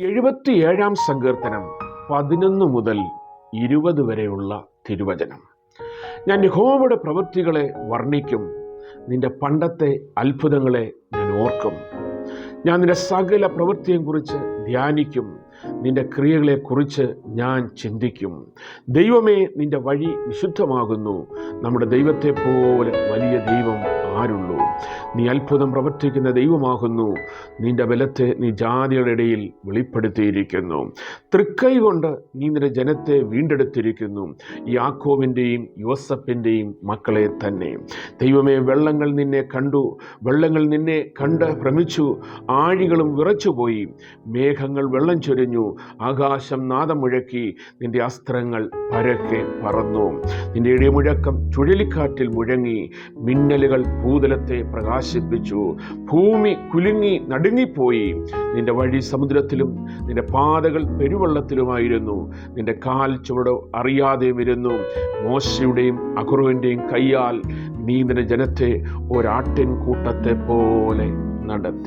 എഴുപത്തിയേഴാം സങ്കീർത്തനം പതിനൊന്ന് മുതൽ ഇരുപത് വരെയുള്ള തിരുവചനം. ഞാൻ യഹോവയുടെ പ്രവൃത്തികളെ വർണിക്കും. നിന്റെ പണ്ടത്തെ അത്ഭുതങ്ങളെ ഞാൻ ഓർക്കും. ഞാൻ നിന്റെ സകല പ്രവൃത്തിയെ കുറിച്ച് ധ്യാനിക്കും. നിന്റെ ക്രിയകളെ കുറിച്ച് ഞാൻ ചിന്തിക്കും. ദൈവമേ നിന്റെ വഴി വിശുദ്ധമാകുന്നു. നമ്മുടെ ദൈവത്തെ പോലെ വലിയ ദൈവം ആരുള്ളൂ? നീ അത്ഭുതം പ്രവർത്തിക്കുന്ന ദൈവമാകുന്നു. നിന്റെ ബലത്തെ നീ ജാതികളുടെ ഇടയിൽ വെളിപ്പെടുത്തിയിരിക്കുന്നു. തൃക്കൈ കൊണ്ട് നീ നിന്റെ ജനത്തെ വീണ്ടെടുത്തിരിക്കുന്നു. യാക്കോവിന്റെയും യോസഫിന്റെയും മക്കളെ തന്നെ. ദൈവമേ വെള്ളങ്ങൾ നിന്നെ കണ്ടു. വെള്ളങ്ങൾ നിന്നെ കണ്ട് ഭ്രമിച്ചു. ആഴികളും വിറച്ചുപോയി. മേഘങ്ങൾ വെള്ളം ചൊരിഞ്ഞു. ആകാശം നാദം മുഴക്കി. നിന്റെ അസ്ത്രങ്ങൾ പരക്കെ പറന്നു. നിന്റെ ഇടിമുഴക്കം ചുഴലിക്കാറ്റിൽ മുഴങ്ങി. മിന്നലുകൾ ഭൂതലത്തെ പ്രകാശിപ്പിച്ചു. ഭൂമി കുലുങ്ങി നടുങ്ങിപ്പോയി. നിന്റെ വഴി സമുദ്രത്തിലും നിന്റെ പാതകൾ പെരുവെള്ളത്തിലുമായിരുന്നു. നിന്റെ കാൽ ചുവട് അറിയാതെയും ഇരുന്നു മോശയുടെയും അഖുറുവിന്റെയും കയ്യാൽ നീ നിന്റെ ജനത്തെ ഒരാട്ടിൻ കൂട്ടത്തെ പോലെ നടത്തി.